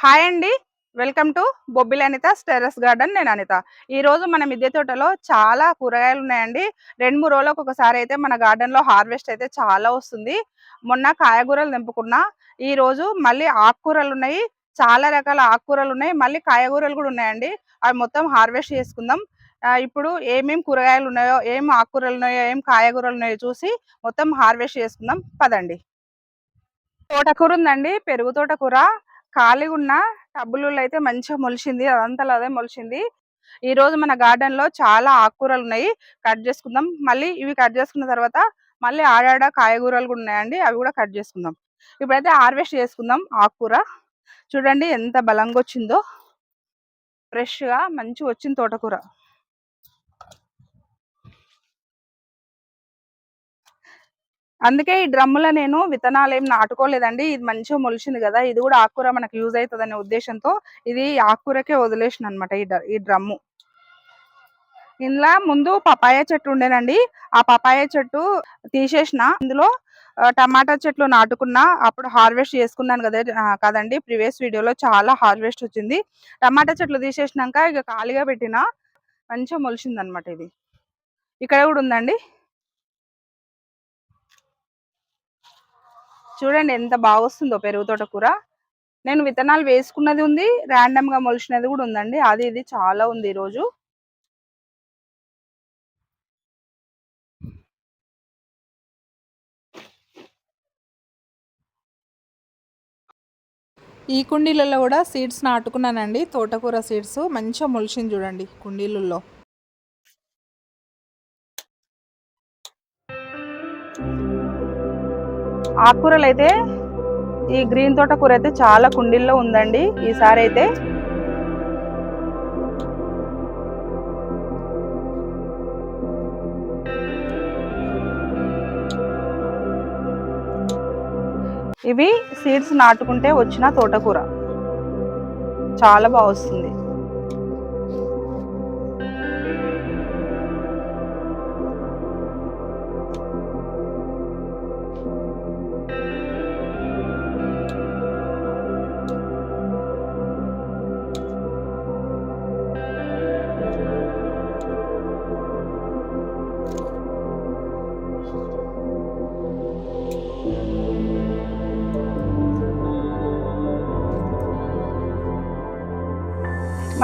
Hi అండి. Welcome to Bobbili Anitha terrace garden. నేను అనిత. ఈ రోజు మన మిద్దె తోటలో చాలా కూరగాయలు ఉన్నాయండి. రెండు మూడు రోజులకు ఒకసారి అయితే మన గార్డెన్లో హార్వెస్ట్ అయితే చాలా వస్తుంది. మొన్న కాయగూరలు తెంపుకున్నా. ఈ రోజు మళ్ళీ ఆకుకూరలు ఉన్నాయి. చాలా రకాల ఆకుకూరలు ఉన్నాయి. మళ్ళీ కాయగూరలు కూడా ఉన్నాయండి. అవి మొత్తం హార్వెస్ట్ చేసుకుందాం. ఇప్పుడు ఏమేం కూరగాయలు ఉన్నాయో ఏం ఆకుకూరలు ఉన్నాయో ఏం కాయగూరలు ఉన్నాయో చూసి మొత్తం హార్వెస్ట్ చేసుకుందాం. పదండి. తోటకూర ఉందండి. పెరుగు తోటకూర. ఖాళీగా ఉన్న టబ్బులు అయితే మంచిగా మొలిచింది అదంతా అదే మొలిచింది ఈ రోజు మన గార్డెన్లో చాలా ఆకుకూరలు ఉన్నాయి కట్ చేసుకుందాం. మళ్ళీ ఇవి కట్ చేసుకున్న తర్వాత మళ్ళీ ఆడాడ కాయగూరలు కూడా ఉన్నాయండి అవి కూడా కట్ చేసుకుందాం. ఇప్పుడైతే హార్వెస్ట్ చేసుకుందాం ఆకుకూర. చూడండి ఎంత బలంగా వచ్చిందో ఫ్రెష్గా మంచిగా వచ్చింది తోటకూర. అందుకే ఈ డ్రమ్ములో నేను విత్తనాలు ఏం నాటుకోలేదండి. ఇది మంచిగా మొలిచింది కదా ఇది కూడా ఆకుకూర మనకు యూజ్ అవుతుంది ఉద్దేశంతో ఇది ఆకుకూరకే వదిలేసిన అనమాట ఈ డ్ర- ఈ డ్రమ్ము. ఇందులో ముందు పపాయ చెట్టు ఉండేనండి. ఆ పపాయ చెట్టు తీసేసిన ఇందులో టమాటా చెట్లు నాటుకున్నా అప్పుడు హార్వెస్ట్ చేసుకున్నాను కదా కదండి ప్రీవియస్ వీడియోలో చాలా హార్వెస్ట్ వచ్చింది. టమాటా చెట్లు తీసేసినాక ఇక ఖాళీగా పెట్టిన మంచిగా మొలిచింది అనమాట ఇది. ఇక్కడ కూడా ఉందండి. చూడండి ఎంత బాగా వస్తుందో పెరుగు తోట కూర. నేను విత్తనాలు వేసుకున్నది ఉంది ర్యాండమ్గా మొలిచినది కూడా ఉందండి. అది ఇది చాలా ఉంది ఈరోజు. ఈ కుండీలలో కూడా సీడ్స్ నాటుకున్నానండి. తోటకూర సీడ్స్ మంచిగా మొలిచింది చూడండి కుండీలలో. ఆకుకూరలు అయితే ఈ గ్రీన్ తోట కూర అయితే చాలా కుండీల్లో ఉందండి. ఈసారి అయితే ఇవి సీడ్స్ నాటుకుంటే వచ్చిన తోటకూర. చాలా బాగా వస్తుంది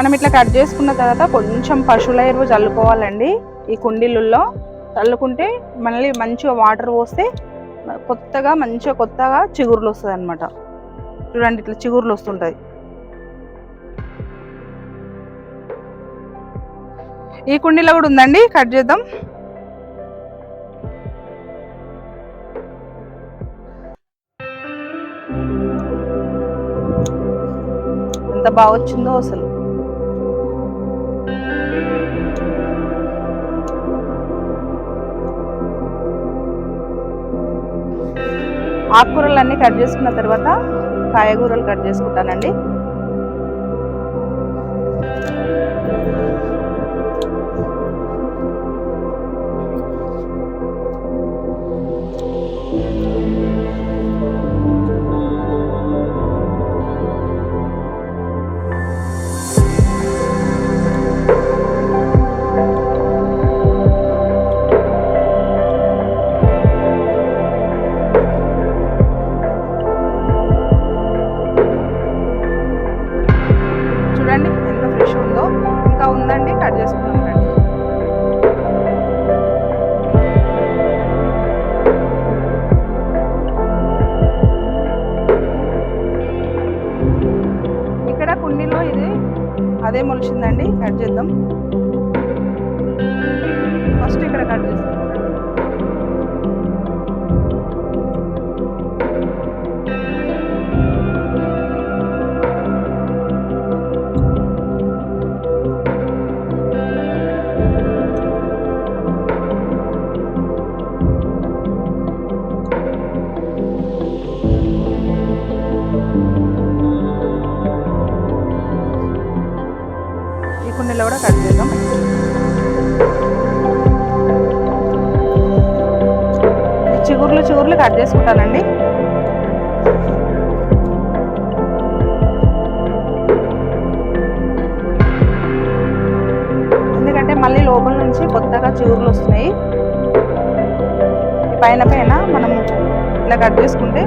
మనం ఇట్లా కట్ చేసుకున్న తర్వాత కొంచెం పశువుల ఎరువు చల్లుకోవాలండి ఈ కుండీలలో చల్లుకుంటే మళ్ళీ మంచిగా వాటర్ పోస్తే కొత్తగా మంచిగా కొత్తగా చిగురులు వస్తుంది అనమాట చూడండి ఇట్లా చిగురులు వస్తుంటాయి. ఈ కుండీలో కూడా ఉందండి కట్ చేద్దాం. ఎంత బాగా వచ్చిందో అసలు. ఆకుకూరలన్నీ కట్ చేసుకున్న తర్వాత కాయగూరలు కట్ చేసుకుంటానండి. ముగ్గురులు కట్ చేసుకుంటానండి ఎందుకంటే మళ్ళీ లోపల నుంచి కొత్తగా చిగురులు వస్తున్నాయి. పైన పైన మనం ఇలా కట్ చేసుకుంటే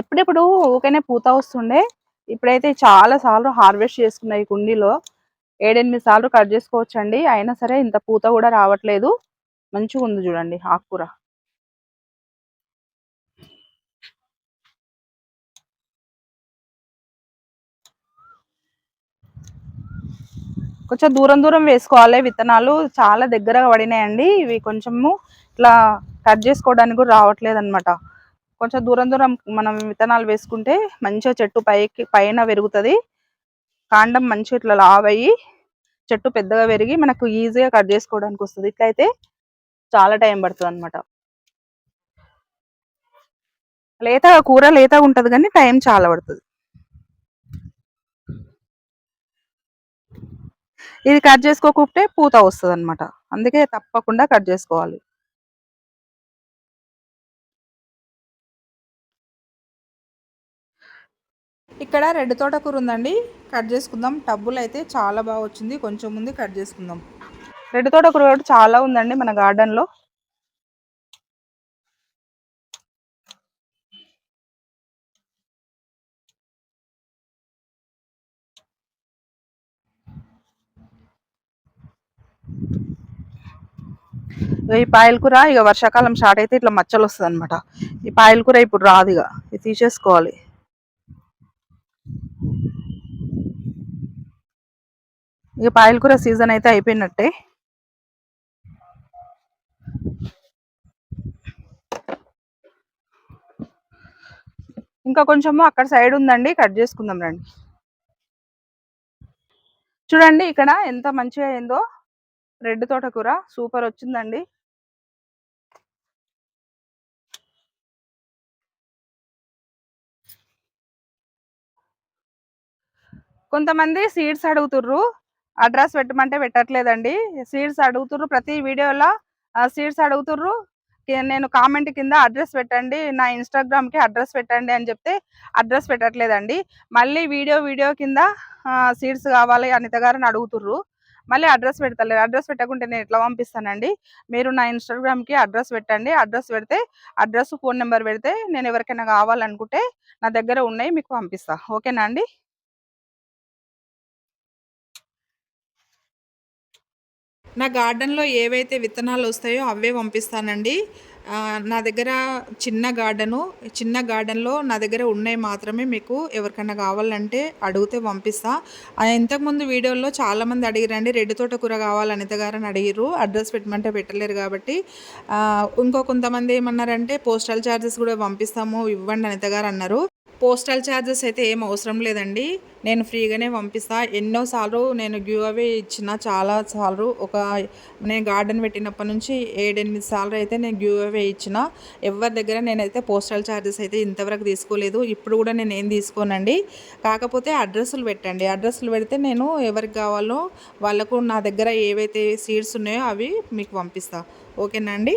ఎప్పుడెప్పుడు ఊకనే పూత వస్తుండే. ఇప్పుడైతే చాలా సార్లు హార్వెస్ట్ చేసుకున్నాయి ఈ కుండీలో. ఏడెనిమిది సార్లు కట్ చేసుకోవచ్చండి. అయినా సరే ఇంత పూత కూడా రావట్లేదు. మంచిగా ఉంది చూడండి ఆకుకూర. కొంచెం దూరం దూరం వేసుకోవాలి. విత్తనాలు చాలా దగ్గరగా పడినాయండి. ఇవి కొంచెము ఇట్లా కట్ చేసుకోవడానికి కూడా రావట్లేదు అనమాట కొంచెం దూరం దూరం మనం విత్తనాలు వేసుకుంటే మంచిగా చెట్టు పైకి పైన పెరుగుతుంది. కాండం మంచిగా ఇట్లా లావ్ అయ్యి చెట్టు పెద్దగా పెరిగి మనకు ఈజీగా కట్ చేసుకోవడానికి వస్తుంది. ఇట్లయితే చాలా టైం పడుతుంది అనమాట లేత కూర లేతగా ఉంటుంది కానీ టైం చాలా పడుతుంది. ఇది కట్ చేసుకోకుంటే పూత వస్తుంది అనమాట అందుకే తప్పకుండా కట్ చేసుకోవాలి. ఇక్కడ రెడ్ తోటకూర ఉందండి. కట్ చేసుకుందాం. టబ్బులు అయితే చాలా బాగా వచ్చింది. కొంచెం ముందు కట్ చేసుకుందాం. రెడ్ తోటకూర కూడా చాలా ఉందండి మన గార్డెన్లో. ఈ పాయల కూర ఇక వర్షాకాలం స్టార్ట్ అయితే ఇట్లా మచ్చలు వస్తుంది అనమాట ఈ పాయల కూర ఇప్పుడు రాదు ఇక ఇది తీసేసుకోవాలి. ఇక పాయల కూర సీజన్ అయితే అయిపోయినట్టే. ఇంకా కొంచెము అక్కడ సైడ్ ఉందండి కట్ చేసుకుందాం రండి. చూడండి ఇక్కడ ఎంత మంచిగా అయిందో రెడ్ తోటకూర సూపర్ వచ్చిందండి. కొంతమంది సీడ్స్ అడుగుతుర్రు అడ్రస్ పెట్టమంటే పెట్టట్లేదండి. సీడ్స్ అడుగుతుర్రు ప్రతి వీడియోలో. సీడ్స్ అడుగుతుర్రు. నేను కామెంట్ కింద అడ్రస్ పెట్టండి. నా ఇన్స్టాగ్రామ్కి అడ్రస్ పెట్టండి అని చెప్తే అడ్రస్ పెట్టట్లేదండి. మళ్ళీ వీడియో వీడియో కింద సీడ్స్ కావాలి అనిత గారిని అడుగుతుర్రు. మళ్ళీ అడ్రస్ పెడతలేదు అడ్రస్ పెట్టకుంటే నేను ఎట్లా పంపిస్తానండి? మీరు నా ఇన్స్టాగ్రామ్కి అడ్రస్ పెట్టండి. అడ్రస్ పెడితే అడ్రస్ ఫోన్ నెంబర్ పెడితే నేను ఎవరికైనా కావాలనుకుంటే నా దగ్గర ఉన్నాయి మీకు పంపిస్తా. ఓకేనా అండి? నా గార్డెన్లో ఏవైతే విత్తనాలు వస్తాయో అవే పంపిస్తానండి. నా దగ్గర చిన్న గార్డెను చిన్న గార్డెన్లో నా దగ్గర ఉన్నాయి మాత్రమే మీకు ఎవరికైనా కావాలంటే అడిగితే పంపిస్తా. ఇంతకుముందు వీడియోలో చాలామంది అడిగిరండి రెడ్డి తోట కూర కావాలి అనిత గారని అడిగిర్రు అడ్రస్ పెట్టమంటే పెట్టలేరు కాబట్టి. ఇంకో కొంతమంది ఏమన్నారంటే పోస్టల్ ఛార్జెస్ కూడా పంపిస్తాము ఇవ్వండి అనిత గారు అన్నారు. పోస్టల్ ఛార్జెస్ అయితే ఏం అవసరం లేదండి. నేను ఫ్రీగానే పంపిస్తా. ఎన్నోసార్లు నేను గివ్ అవే ఇచ్చిన చాలా సార్లు ఒక నేను గార్డెన్ పెట్టినప్పటి నుంచి ఏడెనిమిది సార్లు అయితే నేను గివ్ అవే ఇచ్చిన. ఎవరి దగ్గర నేనైతే పోస్టల్ ఛార్జెస్ అయితే ఇంతవరకు తీసుకోలేదు. ఇప్పుడు కూడా నేను ఏం తీసుకోనండి. కాకపోతే అడ్రస్లు పెట్టండి. అడ్రస్లు పెడితే నేను ఎవరికి కావాలో వాళ్ళకు నా దగ్గర ఏవైతే సీడ్స్ ఉన్నాయో అవి మీకు పంపిస్తా. ఓకేనా అండి?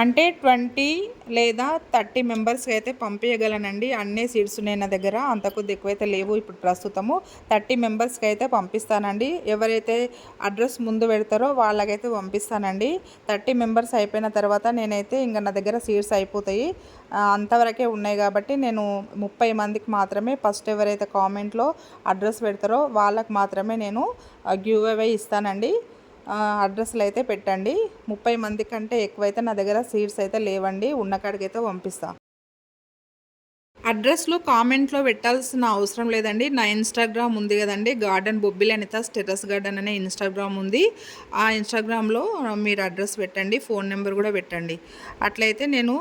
అంటే ట్వంటీ లేదా థర్టీ మెంబర్స్కి అయితే పంపించగలనండి అన్నీ సీట్స్ ఉన్నాయి నా దగ్గర. అంత కొద్ది ఎక్కువైతే లేవు ఇప్పుడు ప్రస్తుతము. థర్టీ మెంబర్స్కి అయితే పంపిస్తానండి. ఎవరైతే అడ్రస్ ముందు పెడతారో వాళ్ళకైతే పంపిస్తానండి. థర్టీ మెంబర్స్ అయిపోయిన తర్వాత నేనైతే ఇంకా నా దగ్గర సీట్స్ అయిపోతాయి. అంతవరకే ఉన్నాయి కాబట్టి నేను ముప్పై మందికి మాత్రమే ఫస్ట్ ఎవరైతే కామెంట్లో అడ్రస్ పెడతారో వాళ్ళకి మాత్రమే నేను గివ్ అవే ఇస్తానండి. అడ్రస్లు అయితే పెట్టండి. ముప్పై మంది కంటే ఎక్కువైతే నా దగ్గర సీట్స్ అయితే లేవండి. ఉన్న కాడికి అయితే పంపిస్తా. అడ్రస్లో కామెంట్లో పెట్టాల్సిన అవసరం లేదండి. నా ఇన్స్టాగ్రామ్ ఉంది కదండి. గార్డెన్ బొబ్బిలి అనిత స్టెటస్ గార్డెన్ అనే ఇన్స్టాగ్రామ్ ఉంది. ఆ ఇన్స్టాగ్రామ్లో మీరు అడ్రస్ పెట్టండి. ఫోన్ నెంబర్ కూడా పెట్టండి. అట్లయితే నేను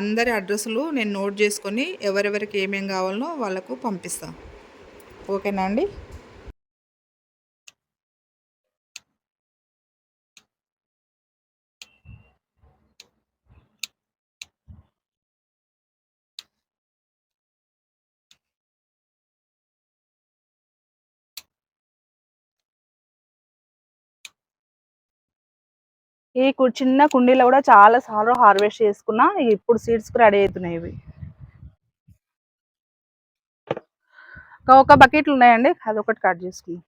అందరి అడ్రస్లు నేను నోట్ చేసుకొని ఎవరెవరికి ఏమేమి కావాలనో వాళ్ళకు పంపిస్తాను ఓకేనా అండి? ఈ కు- చిన్న కుండీలో కూడా చాలా సార్లు హార్వెస్ట్ చేసుకున్నా ఇప్పుడు సీడ్స్ రెడీ అవుతున్నాయి ఇవి. ఒక బకెట్లు ఉన్నాయండి అదొకటి కట్ చేసుకున్నాం.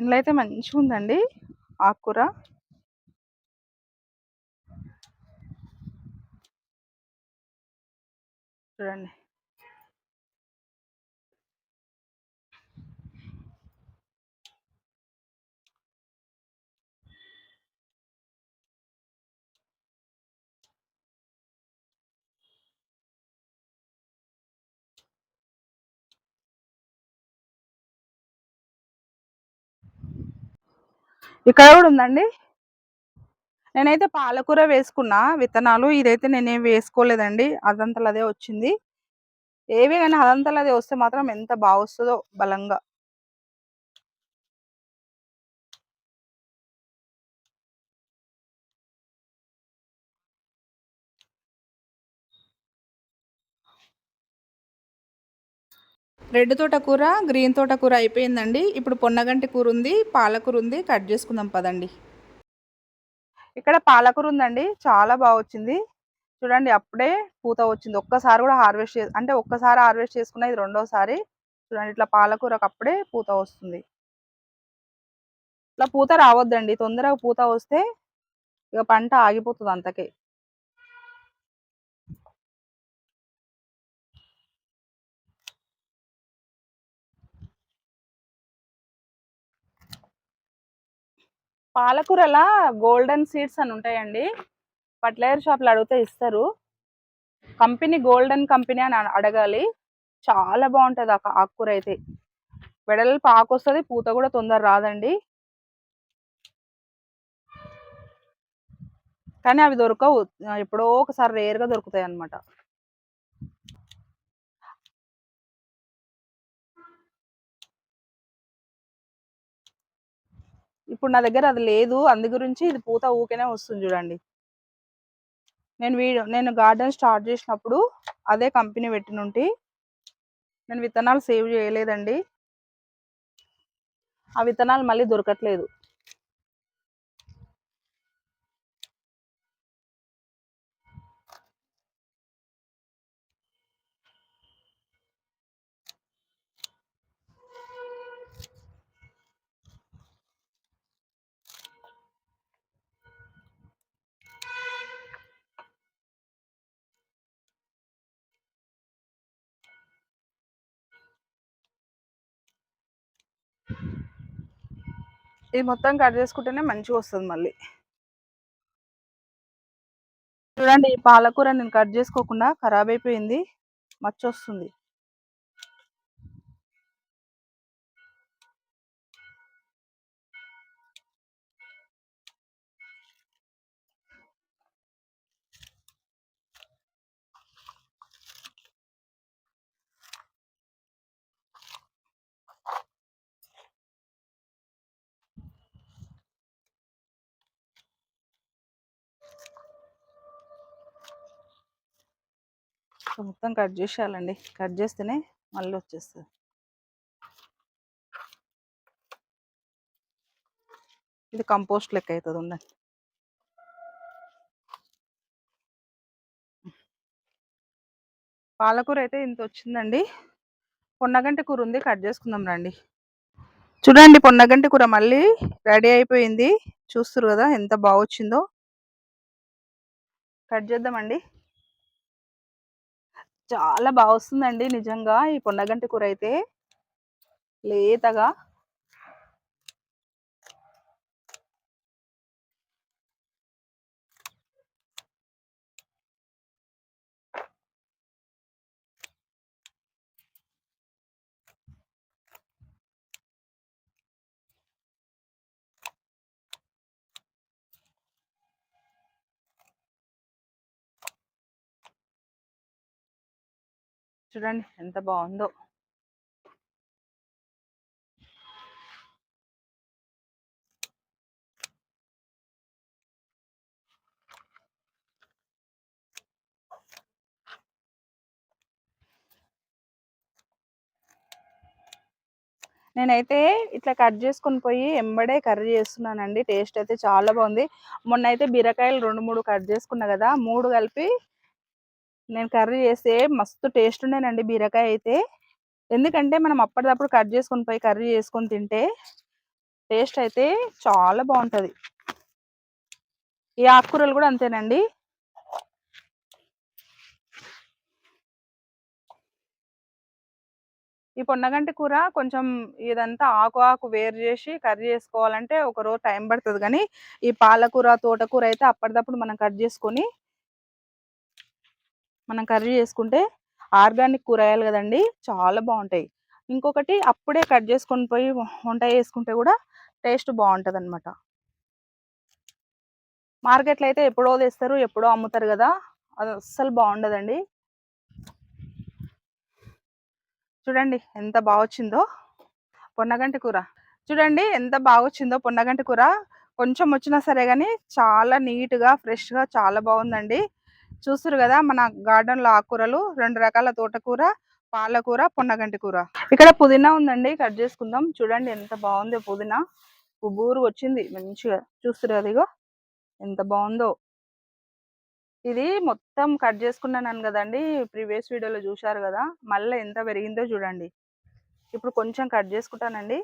ఇందులో అయితే మంచిగా ఉందండి ఆకుకూర. చూడండి. ఇక్కడ కూడా ఉందండి. నేనైతే పాలకూర వేసుకున్నా విత్తనాలు ఇదైతే నేనేం వేసుకోలేదండి. అదంతలు అదే వచ్చింది. ఏవి కానీ అదంతలు అదే వస్తే మాత్రం ఎంత బాగా వస్తుందో బలంగా. రెడ్ తోటకూర గ్రీన్ తోటకూర అయిపోయిందండి. ఇప్పుడు పొన్నగంటి కూర ఉంది పాలకూర ఉంది కట్ చేసుకుందాం పదండి. ఇక్కడ పాలకూర ఉందండి చాలా బాగా వచ్చింది చూడండి అప్పుడే పూత వచ్చింది. ఒక్కసారి కూడా హార్వెస్ట్ చే అంటే ఒక్కసారి హార్వెస్ట్ చేసుకున్న ఇది రెండోసారి. చూడండి ఇట్లా పాలకూరకు అప్పుడే పూత వస్తుంది. ఇట్లా పూత రావద్దండి. తొందరగా పూత వస్తే ఇక పంట ఆగిపోతుంది అంతకే. పాలకూరలా గోల్డెన్ సీడ్స్ అని ఉంటాయండి. ఫర్టిలైజర్ షాప్లో అడిగితే ఇస్తారు. కంపెనీ గోల్డెన్ కంపెనీ అని అడగాలి. చాలా బాగుంటుంది ఆ ఆకుకూర అయితే వెడల్పు ఆకు వస్తుంది పూత కూడా తొందర రాదండి. కానీ అవి దొరకవు. ఎప్పుడో ఒకసారి రేర్గా దొరుకుతాయి అన్నమాట ఇప్పుడు నా దగ్గర అది లేదు. అందు గురించి ఇది పూత ఊకేనే వస్తుంది చూడండి. నేను వీడియో నేను గార్డెన్ స్టార్ట్ చేసినప్పుడు అదే కంపెనీ పెట్టినుంటి. నేను విత్తనాలు సేవ్ చేయలేదండి. ఆ విత్తనాలు మళ్ళీ దొరకట్లేదు. ఇది మొత్తం కట్ చేసుకుంటేనే మంచిగా వస్తుంది మళ్ళీ. చూడండి ఈ పాలకూర నేను కట్ చేసుకోకుండా ఖరాబ్ అయిపోయింది. మచ్చ వస్తుంది మొత్తం కట్ చేసేయాలండి. కట్ చేస్తేనే మళ్ళీ వచ్చేస్తుంది. ఇది కంపోస్ట్ లెక్క అవుతుంది ఉండండి. పాలకూర అయితే ఇంత వచ్చిందండి. పొన్నగంటి కూర ఉంది కట్ చేసుకుందాం రండి. చూడండి పొన్నగంటి కూర మళ్ళీ రెడీ అయిపోయింది. చూస్తారు కదా ఎంత బాగొచ్చిందో. కట్ చేద్దామండి. చాలా బాగా వస్తుందండి నిజంగా ఈ పొండగంటి కూర అయితే లేతగా. చూడండి ఎంత బాగుందో. నేనైతే ఇట్లా కట్ చేసుకుని పోయి ఎంబడే కర్రీ చేస్తున్నానండి. టేస్ట్ అయితే చాలా బాగుంది. మొన్న అయితే బీరకాయలు రెండు మూడు కట్ చేసుకున్నా కదా మూడు కలిపి నేను కర్రీ చేస్తే మస్తు టేస్ట్ ఉండేనండి బీరకాయ అయితే. ఎందుకంటే మనం అప్పటిదప్పుడు కట్ చేసుకొని పోయి కర్రీ చేసుకొని తింటే టేస్ట్ అయితే చాలా బాగుంటుంది. ఈ ఆకుకూరలు కూడా అంతేనండి. ఈ పొన్నగంటి కూర కొంచెం ఇదంతా ఆకు ఆకు వేరు చేసి కర్రీ చేసుకోవాలంటే ఒక రోజు టైం పడుతుంది. కానీ ఈ పాలకూర తోటకూర అయితే అప్పటిదప్పుడు మనం కట్ చేసుకొని మనం కర్రీ చేసుకుంటే ఆర్గానిక్ కూరగాయలు కదండి చాలా బాగుంటాయి ఇంకొకటి అప్పుడే కట్ చేసుకొని పోయి వంట చేసుకుంటే కూడా టేస్ట్ బాగుంటుంది అనమాట మార్కెట్లో అయితే ఎప్పుడో తెస్తారు ఎప్పుడో అమ్ముతారు కదా అది అస్సలు బాగుండదండి చూడండి ఎంత బాగా వచ్చిందో పొన్నగంటి కూర. చూడండి ఎంత బాగా వచ్చిందో పొన్నగంటి కూర. కొంచెం వచ్చినా సరే కానీ చాలా నీట్గా ఫ్రెష్గా చాలా బాగుందండి చూస్తారు కదా మన గార్డెన్లో ఆకుకూరలు రెండు రకాల తోటకూర పాలకూర పొన్నగంటి కూర. ఇక్కడ పుదీనా ఉందండి కట్ చేసుకుందాం. చూడండి ఎంత బాగుందో పుదీనా. బూరు వచ్చింది మంచిగా. చూస్తారు కదా ఇగో ఎంత బాగుందో. ఇది మొత్తం కట్ చేసుకున్నాను కదండి ప్రీవియస్ వీడియోలో చూశారు కదా. మళ్ళీ ఎంత పెరిగిందో చూడండి. ఇప్పుడు కొంచెం కట్ చేసుకుంటానండి.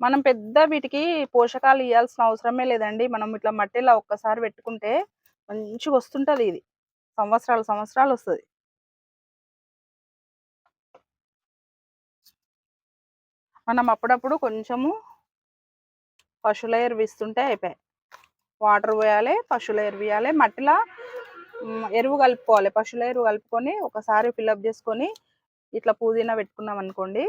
మనం పెద్ద వీటికి పోషకాలు ఇవ్వాల్సిన అవసరమే లేదండి. మనం ఇట్లా మట్టిలో ఒక్కసారి పెట్టుకుంటే మంచిగా వస్తుంటుంది ఇది. సంవత్సరాలు సంవత్సరాలు వస్తుంది. మనం అప్పుడప్పుడు కొంచెము పశువుల ఎరువు ఇస్తుంటే అయిపోయాయి. వాటర్ పోయాలి పశువుల ఎరువు వేయాలి మట్టిలో ఎరువు కలుపుకోవాలి. పశువుల ఎరువు కలుపుకొని ఒకసారి ఫిల్అప్ చేసుకొని ఇట్లా పుదీనా పెట్టుకున్నాం అనుకోండి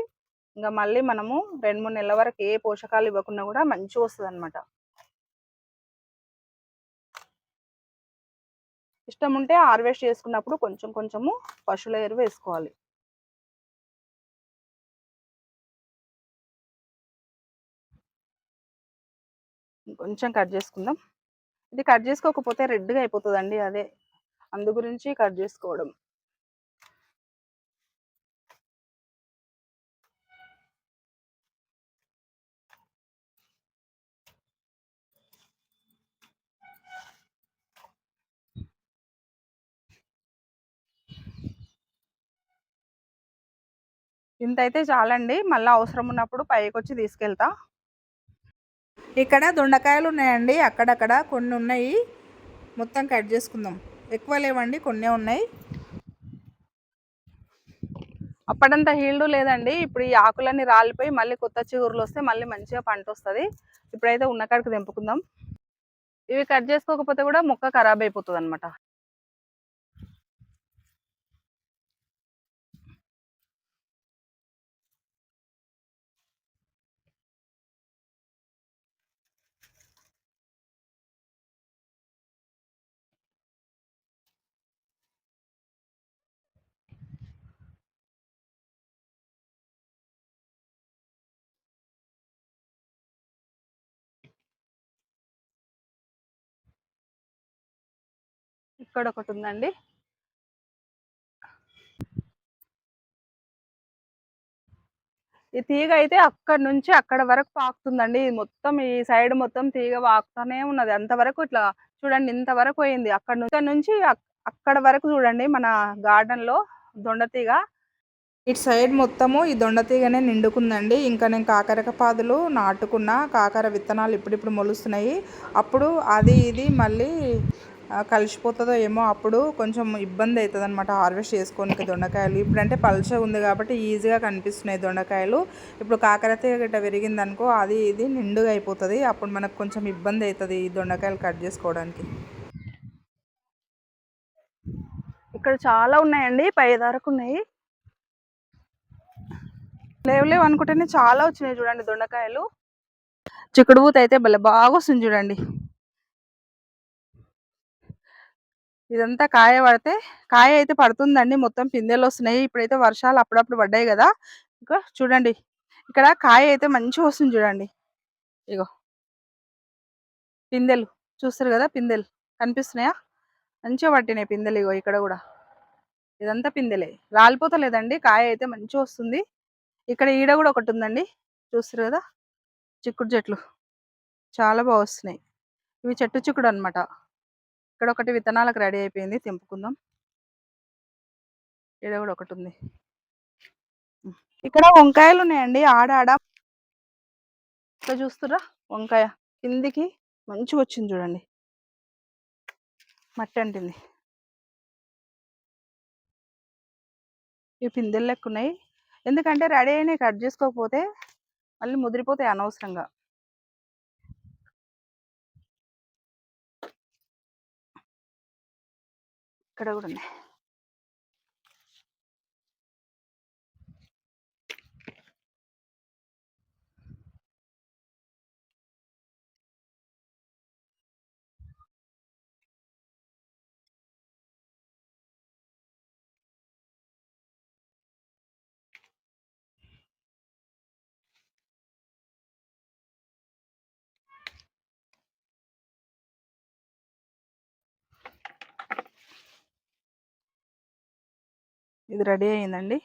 ఇంకా మళ్ళీ మనము రెండు మూడు నెలల వరకు ఏ పోషకాలు ఇవ్వకుండా కూడా మంచిగా వస్తుంది అనమాట ఇష్టం ఉంటే హార్వెస్ట్ చేసుకున్నప్పుడు కొంచెం కొంచెము పశువుల ఎరువు వేసుకోవాలి. కొంచెం కట్ చేసుకుందాం. ఇది కట్ చేసుకోకపోతే రెడ్గా అయిపోతుందండి అదే. అందు గురించి కట్ చేసుకోవడం. ఇంత అయితే చాలండి. మళ్ళీ అవసరం ఉన్నప్పుడు పైకి వచ్చి తీసుకెళ్తా. ఇక్కడ దొండకాయలు ఉన్నాయండి. అక్కడక్కడ కొన్ని ఉన్నాయి. మొత్తం కట్ చేసుకుందాం. ఎక్కువ లేవండి. కొన్నే ఉన్నాయి. అప్పటింత హీల్డ్ లేదండి. ఇప్పుడు ఈ ఆకులన్నీ రాలిపోయి మళ్ళీ కొత్త చిగురులు వస్తే మళ్ళీ మంచిగా పంట వస్తుంది. ఇప్పుడైతే ఉన్న కాడికి తెంపుకుందాం. ఇవి కట్ చేసుకోకపోతే కూడా మొక్క ఖరాబ్ అయిపోతుంది అనమాట ఇక్కడ ఒకటి ఉందండి ఈ తీగ అయితే అక్కడ నుంచి అక్కడ వరకు పాకుతుందండి. ఇది మొత్తం ఈ సైడ్ మొత్తం తీగ పాకుతూనే ఉన్నది. అంతవరకు ఇట్లా చూడండి ఇంతవరకు పోయింది. అక్కడ నుంచి అక్కడ నుంచి అక్కడ వరకు చూడండి మన గార్డెన్లో దొండ తీగ. ఇటు సైడ్ మొత్తము ఈ దొండతీగనే నిండుకుందండి. ఇంకా నేను కాకరక పాదులు నాటుకున్న. కాకర విత్తనాలు ఇప్పుడిప్పుడు మొలుస్తున్నాయి. అప్పుడు అది ఇది మళ్ళీ కలిసిపోతుందో ఏమో అప్పుడు కొంచెం ఇబ్బంది అవుతుంది అనమాట హార్వెస్ట్ చేసుకోనికి దొండకాయలు. ఇప్పుడంటే పలుచ ఉంది కాబట్టి ఈజీగా కనిపిస్తున్నాయి దొండకాయలు. ఇప్పుడు కాకరతీగ గట్ట విరిగిందనుకో అది ఇది నిండుగా అయిపోతుంది. అప్పుడు మనకు కొంచెం ఇబ్బంది అవుతుంది ఈ దొండకాయలు కట్ చేసుకోవడానికి. ఇక్కడ చాలా ఉన్నాయండి పై వరకు ఉన్నాయి. లేవు లేవు అనుకుంటేనే చాలా వచ్చినాయి చూడండి దొండకాయలు. చిక్కుడు పూత అయితే భలే బాగా వస్తుంది చూడండి. ఇదంతా కాయ పడితే కాయ అయితే పడుతుందండి. మొత్తం పిందెలు వస్తున్నాయి ఇప్పుడైతే వర్షాలు అప్పుడప్పుడు పడ్డాయి కదా. ఇంకా చూడండి. ఇక్కడ కాయ అయితే మంచిగా వస్తుంది చూడండి. ఇగో. పిందెలు. చూస్తారు కదా పిందెలు. కనిపిస్తున్నాయా? మంచిగా పట్టినాయి పిందెలు ఇగో ఇక్కడ కూడా. ఇదంతా పిందెలే. రాలిపోతలేదండి. కాయ అయితే మంచిగా వస్తుంది. ఇక్కడ ఈడ కూడా ఒకటి ఉందండి. చూస్తారు కదా? చిక్కుడు చెట్లు. చాలా బాగా వస్తున్నాయి. ఇవి చెట్టు చిక్కుడు అనమాట ఇక్కడ ఒకటి విత్తనాలకు రెడీ అయిపోయింది తెంపుకుందాం. ఇక్కడ కూడా ఒకటి ఉంది ఇక్కడ వంకాయలు ఉన్నాయండి ఆడ ఆడ. ఇక్కడ చూస్తురా వంకాయ కిందికి మంచిగా వచ్చింది చూడండి. మట్టి అంటింది. ఇవి పిందెలు లెక్క ఉన్నాయి ఎందుకంటే రెడీ అయినాయి కట్ చేసుకోకపోతే మళ్ళీ ముదిరిపోతాయి అనవసరంగా. ఇక్కడ కూడా ఉన్నాయి ఇది రెడీ అయిందండి.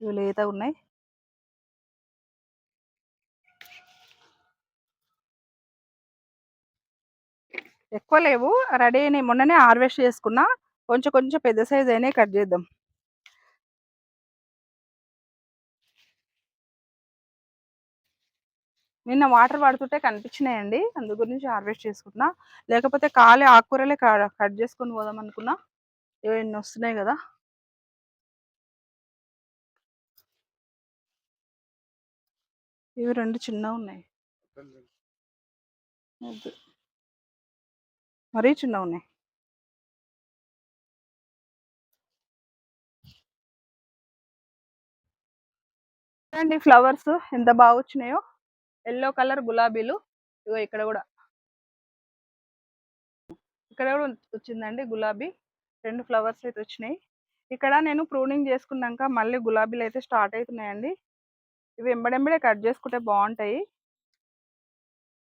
ఇవి లేత ఉన్నాయి. ఎక్కువ లేవు. రెడీ అయినాయి. మొన్ననే హార్వెస్ట్ చేసుకున్నా. కొంచెం కొంచెం పెద్ద సైజ్ అయినాయి. కట్ చేద్దాం. నిన్న వాటర్ పడుతుంటే కనిపించినాయండి. అందు గురించి హార్వెస్ట్ చేసుకుంటున్నా. లేకపోతే కాలే ఆకుకూరలే కట్ చేసుకొని పోదాం అనుకున్నా. ఇవన్నీ వస్తున్నాయి కదా? ఇవి రెండు చిన్నగా ఉన్నాయి. మరీ చిన్నగా ఉన్నాయి. చూడండి ఫ్లవర్స్ ఎంత బాగా వచ్చినాయో. ఎల్లో కలర్ గులాబీలు. ఇగో ఇక్కడ కూడా. ఇక్కడ కూడా వచ్చిందండి గులాబీ. రెండు ఫ్లవర్స్ అయితే వచ్చినాయి. ఇక్కడ నేను ప్రూనింగ్ చేసుకున్నాక మళ్ళీ గులాబీలు అయితే స్టార్ట్ అవుతున్నాయండి ఇవి ఎంబడెంబడే కట్ చేసుకుంటే బాగుంటాయి.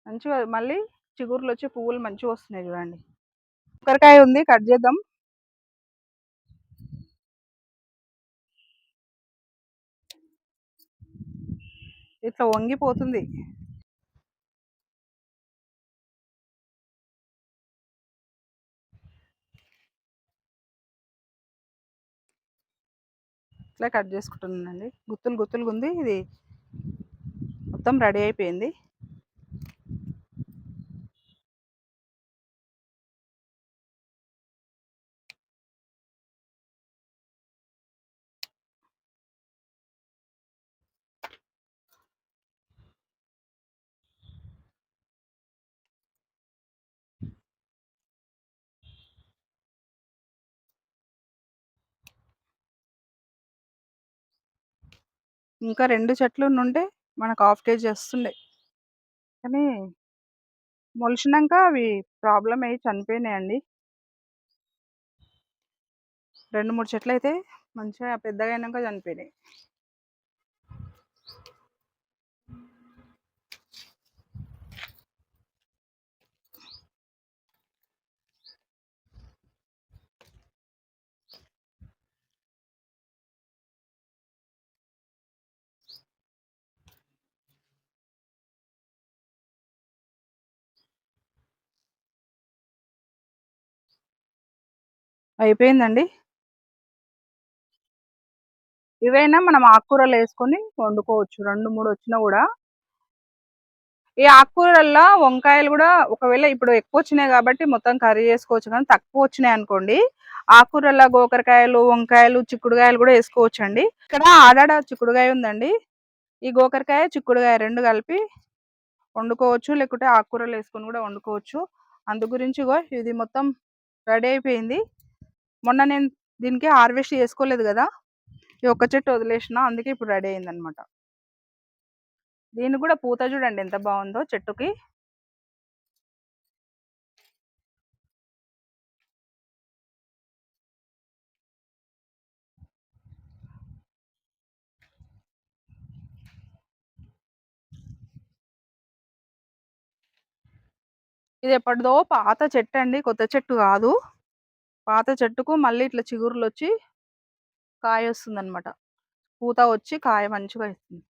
మంచిగా మళ్ళీ చిగురులు వచ్చే పువ్వులు మంచిగా వస్తున్నాయి చూడండి. కుక్కరకాయ ఉంది కట్ చేద్దాం. ఇట్లా వంగిపోతుంది. ఇట్లా కట్ చేసుకుంటున్నానండి. గుత్తులు గుత్తులుగా ఉంది ఇది మొత్తం రెడీ అయిపోయింది. ఇంకా రెండు చెట్లు ఉండే మనకు హాఫ్ కేజీ వస్తుండే కానీ మొలిచినాక అవి ప్రాబ్లం అయ్యి చనిపోయినాయండి. రెండు మూడు చెట్లు అయితే మంచిగా పెద్దగా అయినాక చనిపోయినాయి. అయిపోయిందండి. ఇవైనా మనం ఆకుకూరలు వేసుకొని వండుకోవచ్చు. రెండు మూడు వచ్చినా కూడా. ఈ ఆకుకూరల్లో వంకాయలు కూడా ఒకవేళ ఇప్పుడు ఎక్కువ వచ్చినాయి కాబట్టి మొత్తం కర్రీ చేసుకోవచ్చు కానీ తక్కువ వచ్చినాయి అనుకోండి. ఆకుకూరల్లో గోకరకాయలు వంకాయలు చిక్కుడుకాయలు కూడా వేసుకోవచ్చు అండి ఇక్కడ ఆడాడ చిక్కుడుకాయ ఉందండి. ఈ గోకరకాయ చిక్కుడుకాయ రెండు కలిపి వండుకోవచ్చు. లేకుంటే ఆకుకూరలు వేసుకొని కూడా వండుకోవచ్చు. అందు గురించి ఇది మొత్తం రెడీ అయిపోయింది. మొన్న నేను దీనికి హార్వెస్ట్ చేసుకోలేదు కదా! ఈ ఒక్క చెట్టు వదిలేసిన అందుకే ఇప్పుడు రెడీ అయింది అనమాట దీన్ని కూడా పూత చూడండి ఎంత బాగుందో చెట్టుకి. ఇది ఎప్పటిదో పాత చెట్టు అండి కొత్త చెట్టు కాదు. పాత చెట్టుకు మళ్ళీ ఇట్లా చిగురులు వచ్చి కాయ వస్తుంది అనమాట పూత వచ్చి కాయ మంచిగా ఇస్తుంది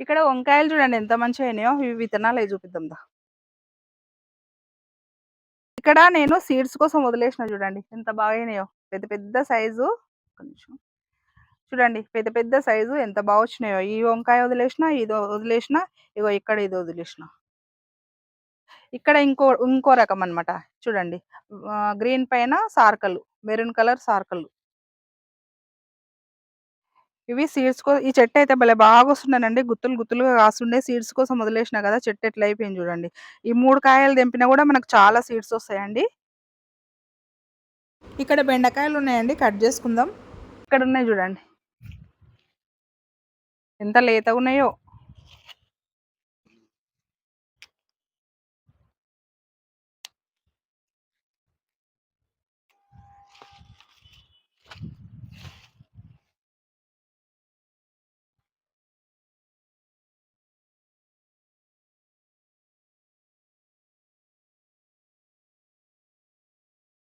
ఇక్కడ వంకాయలు చూడండి ఎంత మంచిగా అయినాయో ఇవి విత్తనాలు చూపిద్దాం దా. ఇక్కడ నేను సీడ్స్ కోసం వదిలేసిన చూడండి ఎంత బాగా అయినాయో. పెద్ద పెద్ద సైజు కొంచెం చూడండి పెద్ద పెద్ద సైజు ఎంత బాగా వచ్చినాయో. ఈ వంకాయ వదిలేసిన ఇది వదిలేసిన ఇగో ఇక్కడ ఇది వదిలేసిన. ఇక్కడ ఇంకో ఇంకో రకం అన్నమాట. చూడండి. గ్రీన్ పైన సార్కలు మెరూన్ కలర్ సార్కలు. ఇవి సీడ్స్ కో ఈ చెట్టు అయితే భలే బాగా వస్తున్నానండి గుత్తులు గుత్తులుగా కాస్తుండే. సీడ్స్ కోసం వదిలేసిన కదా చెట్టు ఎట్లా అయిపోయింది చూడండి. ఈ మూడు కాయలు తెంపినా కూడా మనకు చాలా సీడ్స్ వస్తాయండి. ఇక్కడ బెండకాయలు ఉన్నాయండి. కట్ చేసుకుందాం. ఇక్కడ ఉన్నాయి చూడండి. ఎంత లేతగా ఉన్నాయో.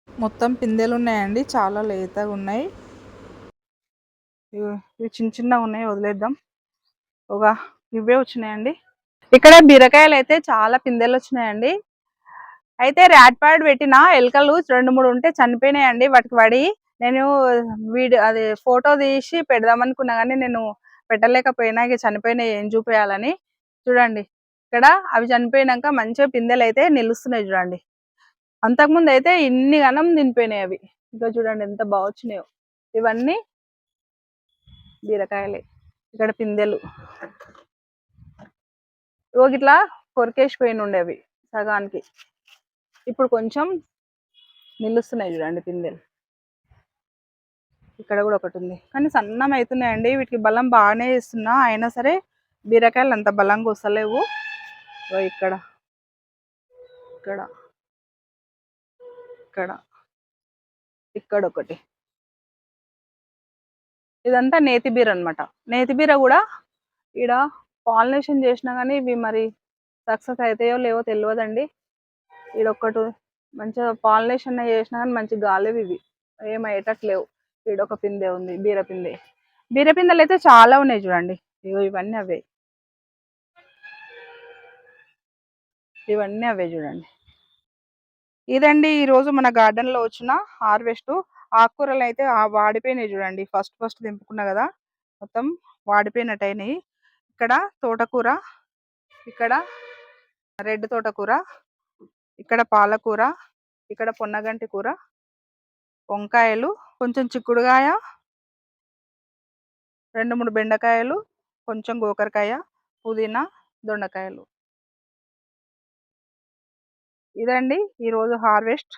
మొత్తం పిందెలు ఉన్నాయండి. చాలా లేతగా ఉన్నాయి. ఇవి ఇవి చిన్న చిన్నగా ఉన్నాయి. వదిలేద్దాం. ఒక ఇవే వచ్చినాయండి. ఇక్కడ బీరకాయలు అయితే చాలా పిందెలు వచ్చినాయండి. అయితే ర్యాట్ ప్యాడ్ పెట్టిన ఎలుకలు రెండు మూడు ఉంటే చనిపోయినాయండి. వాటికి పడి నేను వీడియో అది ఫోటో తీసి పెడదామనుకున్నా కానీ నేను పెట్టలేకపోయినా ఇక చనిపోయినాయి ఏం చూపించాలని చూడండి ఇక్కడ అవి చనిపోయినాక మంచిగా పిందెలు అయితే నిలుస్తున్నాయి చూడండి. అంతకుముందు అయితే ఇన్ని గనం తినిపోయినాయి అవి. ఇంకా చూడండి ఎంత బాగా వచ్చినాయో. ఇవన్నీ బీరకాయలే. ఇక్కడ పిందెలు. ఇగో ఇట్లా కొరికేసిపోయిన ఉండేవి సగానికి. ఇప్పుడు కొంచెం నిలుస్తున్నాయి చూడండి పిందెలు. ఇక్కడ కూడా ఒకటి ఉంది. కానీ సన్నం అవుతున్నాయండి వీటికి బలం బాగానే ఇస్తున్నా అయినా సరే బీరకాయలు అంత బలంగా వస్తలేవు. ఇక్కడ ఇక్కడ. ఇక్కడ. ఇక్కడ ఒకటి. ఇదంతా నేతిబీర అనమాట నేతిబీర కూడా ఈడ పాలినేషన్ చేసినా కానీ ఇవి మరి సక్సెస్ అవుతాయో లేవో తెలియదండి ఈడ ఒక్కటి మంచిగా పాలినేషన్ చేసినా కానీ మంచి గాలేవి ఇవి. ఏమయ్యేటట్లేవు ఈడొక ఈడ ఒక పిందె ఉంది బీర పిందె. బీర పిందెలు అయితే చాలా ఉన్నాయి చూడండి. ఇగో ఇవన్నీ అవే. ఇవన్నీ అవే చూడండి. ఇదండి ఈరోజు మన గార్డెన్లో వచ్చిన హార్వెస్ట్. ఆకుకూరలు అయితే ఆ వాడిపోయినాయి చూడండి. ఫస్ట్ ఫస్ట్ దింపుకున్నా కదా మొత్తం వాడిపోయినట్టు అయినాయి ఇక్కడ తోటకూర ఇక్కడ రెడ్ తోటకూర ఇక్కడ పాలకూర ఇక్కడ పొన్నగంటి కూర వంకాయలు కొంచెం చిక్కుడుగాయ రెండు మూడు బెండకాయలు కొంచెం గోకరకాయ పుదీనా దొండకాయలు. ఇదండి ఈరోజు హార్వెస్ట్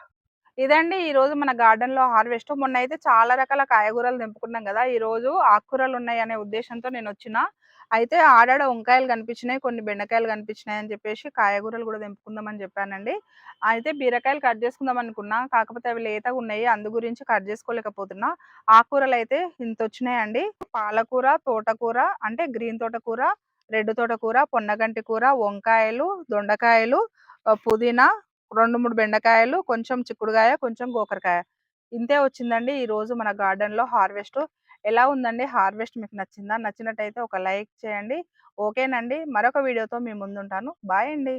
ఇదండి ఈరోజు మన గార్డెన్లో హార్వెస్ట్. మొన్న అయితే చాలా రకాల కాయగూరలు తెంపుకున్నాం కదా! ఈ రోజు ఆకుకూరలు ఉన్నాయి అనే ఉద్దేశంతో నేను వచ్చిన. అయితే ఆడాడ వంకాయలు కనిపించినాయి కొన్ని బెండకాయలు కనిపించినాయి అని చెప్పేసి కాయగూరలు కూడా తెంపుకుందామని చెప్పానండి. అయితే బీరకాయలు కట్ చేసుకుందాం అనుకున్నా కాకపోతే అవి లేతగా ఉన్నాయి అందు గురించి కట్ చేసుకోలేకపోతున్నా. ఆకుకూరలు అయితే ఇంత వచ్చినాయండి. పాలకూర తోటకూర అంటే గ్రీన్ తోటకూర రెడ్ తోటకూర పొన్నగంటి కూర వంకాయలు దొండకాయలు పుదీనా రెండు మూడు బెండకాయలు కొంచెం చిక్కుడుకాయ కొంచెం గోకరకాయ. ఇంతే వచ్చిందండి ఈ రోజు మన గార్డెన్లో హార్వెస్ట్. ఎలా ఉందండి హార్వెస్ట్ మీకు నచ్చిందా? నచ్చినట్టయితే ఒక లైక్ చేయండి. ఓకేనండి. మరొక వీడియోతో మీ ముందుంటాను. బాయ్ అండి.